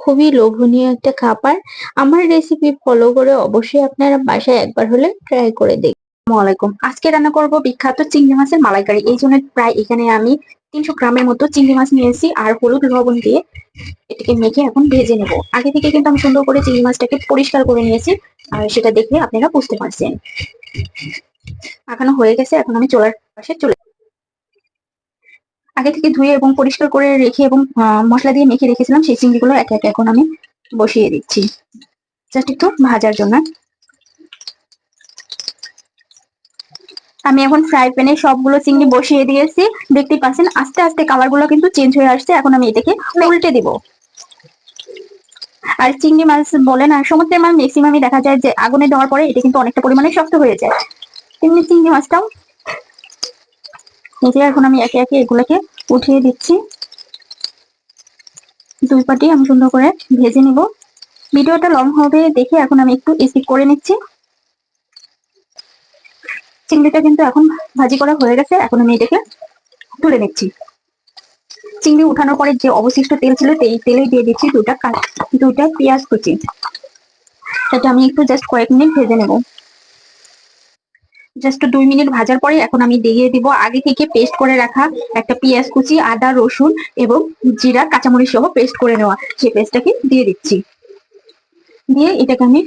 খুবই লোভনীয় একটা খাবার। আমার রেসিপি ফলো করে অবশ্যই আপনারা বাসায় একবার হলে ট্রাই করে দেখবেন। আসসালামাইকুম আজকে রান্না করব বিখ্যাত চিংড়ি মাছের মালাইকারি। এই জন্য প্রায় এখানে আমি তিনশো গ্রামের মতো চিংড়ি মাছ নিয়েছি আর হলুদ লবণ দিয়ে এটাকে মেখে এখন ভেজে নেব। আগে থেকে কিন্তু আমি সুন্দর করে চিংড়ি মাছটাকে পরিষ্কার করে নিয়েছি আর সেটা দেখে আপনারা বুঝতে পারছেন। এখনও হয়ে গেছে, এখন আমি চলার পাশে চলে আগে থেকে ধুয়ে এবং পরিষ্কার করে রেখে এবং মশলা দিয়ে মেখে রেখেছিলাম, সেই চিংড়িগুলো একে একে এখন আমি বসিয়ে দিচ্ছি। জাস্ট একটু ভাজার জন্য। আমি এখন ফ্রাই প্যানে সবগুলো চিংড়ি বসিয়ে দিয়েছি। দেখতে পাচ্ছেন, আস্তে আস্তে কালারগুলো কিন্তু চেঞ্জ হয়ে আসছে। এখন আমি এটাকে উল্টে দিব। আর চিংড়ি মাছ বলে না, সমুদ্রের মাছ ম্যাক্সিমামই দেখা যায় যে আগুনে দেওয়ার পরে এটা কিন্তু অনেকটা পরিমাণে শক্ত হয়ে যায়। তেমনি চিংড়ি মাছটাও। এখন আমি একে একে এগুলোকে উঠিয়ে দিচ্ছি। দুই পাটি আমি সুন্দর করে ভেজে নিব। ভিডিওটা লং হবে দেখে এখন আমি একটু স্কিপ করে নিচ্ছি। চিংড়িটা কিন্তু এখন ভাজি করা হয়ে গেছে, এখন আমি এটাকে তুলে নিচ্ছি। চিংড়ি উঠানোর পরে যে অবশিষ্ট তেল ছিল সেই তেলে দিয়ে দিচ্ছি দুটা দুটা পেঁয়াজ কুচি। সেটা আমি একটু জাস্ট কয়েক মিনিট ভেজে নেব। জাস্ট দুই মিনিট ভাজার পরে এখন আমি দিয়ে দিব আগে থেকে পেস্ট করে রাখা একটা পেঁয়াজ কুচি, আদা, রসুন এবং জিরা, কাঁচামরিচ সহ পেস্ট করে নেওয়া। সেই পেস্টটাকে দিয়ে দিচ্ছি। দিয়ে এটাকে আমি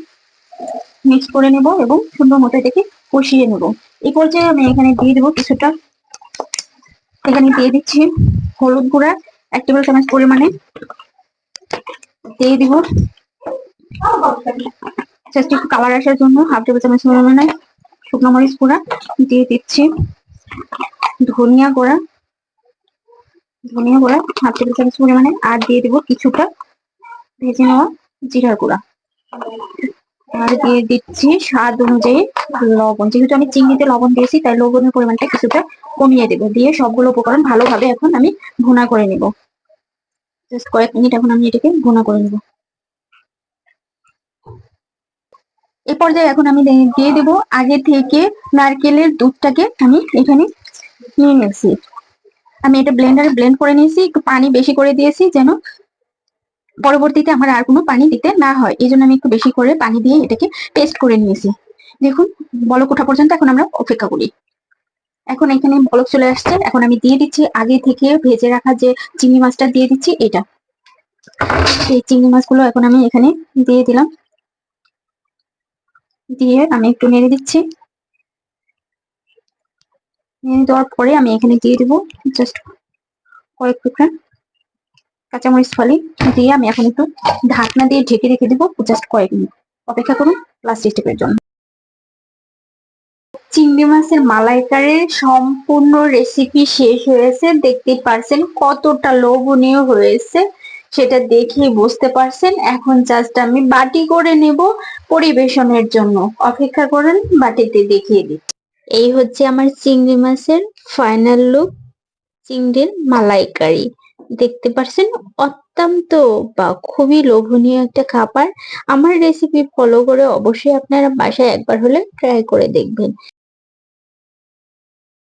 মিক্স করে নেব এবং সুন্দর মতো এটাকে কষিয়ে নেব। এই পর্যায়ে আমি এখানে দিয়ে দেবো কিছুটা। এখানে দিয়ে দিচ্ছি হলুদ গুঁড়া, এক টেবিল চামচ পরিমাণে। দিয়ে দিব। জাস্ট একটু কালার আসার জন্য, হাফ টেবিল চামচ পরিমাণে শুকনো মরিচ গুঁড়া দিয়ে দিচ্ছি। ধনিয়া গুঁড়া ধনিয়া গুঁড়া হাফ টেবিল চামচ পরিমাণে আর দিয়ে দিব কিছুটা ভেজে নেওয়া জিরার গুঁড়া। আর দিয়ে দিচ্ছি স্বাদ অনুযায়ী লবণ। যেহেতু আমি চিংড়িতে লবণ দিয়েছি, তাই লবণের পরিমাণটা কিছুটা কমিয়ে দেবো। দিয়ে সবগুলো উপকরণ ভালোভাবে এখন আমি ভুনা করে নেব। জাস্ট কয়েক মিনিট এখন আমি এটাকে ভুনা করে নেব। এই পর্যায়ে এখন আমি দিয়ে দেব। আগে থেকে নারকেলের দুধটাকে আমি এখানে নিয়ে নিয়েছি। আমি এটা ব্লেন্ডারে ব্লেন্ড করে নিয়েছি। একটু পানি বেশি করে দিয়েছি যেন পরবর্তীতে আমার আর কোনো পানি দিতে না হয়। এই জন্য আমি একটু বেশি করে পানি দিয়ে এটাকে পেস্ট করে নিয়েছি। দেখুন, বলক ওঠা পর্যন্ত এখন আমরা অপেক্ষা করি। এখন এখানে বলক চলে আসছে। এখন আমি দিয়ে দিচ্ছি আগে থেকে ভেজে রাখা যে চিংড়ি মাছটা দিয়ে দিচ্ছি, এটা। এই চিংড়ি মাছগুলো এখন আমি এখানে দিয়ে দিলাম। দিয়ে আমি একটু নেড়ে দিচ্ছি। নেড়ে দেওয়ার পরে আমি এখানে দিয়ে দেবো জাস্ট কয়েক টুকরা কাঁচামরিচ ফলি দিয়ে আমি এখন একটু ঢাকনা দিয়ে ঢেকে রেখে দিব জাস্ট কয়েক মিনিট। অপেক্ষা করুন লাস্ট স্টেপের জন্য। চিংড়ি মাছের মালাইকারের সম্পূর্ণ রেসিপি শেষ হয়েছে। দেখতে পারছেন কতটা লোভনীয় হয়েছে। সেটা দেখেই বুঝতে পারছেন। এখন জাস্ট আমি বাটি করে নেব পরিবেশনের জন্য। অপেক্ষা করেন, বাটিতে দেখিয়ে দিচ্ছি এই হচ্ছে আমার চিংড়ি মাছের ফাইনাল লুক চিংড়ির মালাইকারি। দেখতে পারছেন, অত্যন্ত বা খুবই লোভনীয় একটা খাবার। আমার রেসিপি ফলো করে অবশ্যই আপনারা বাসায় একবার হলে ট্রাই করে দেখবেন।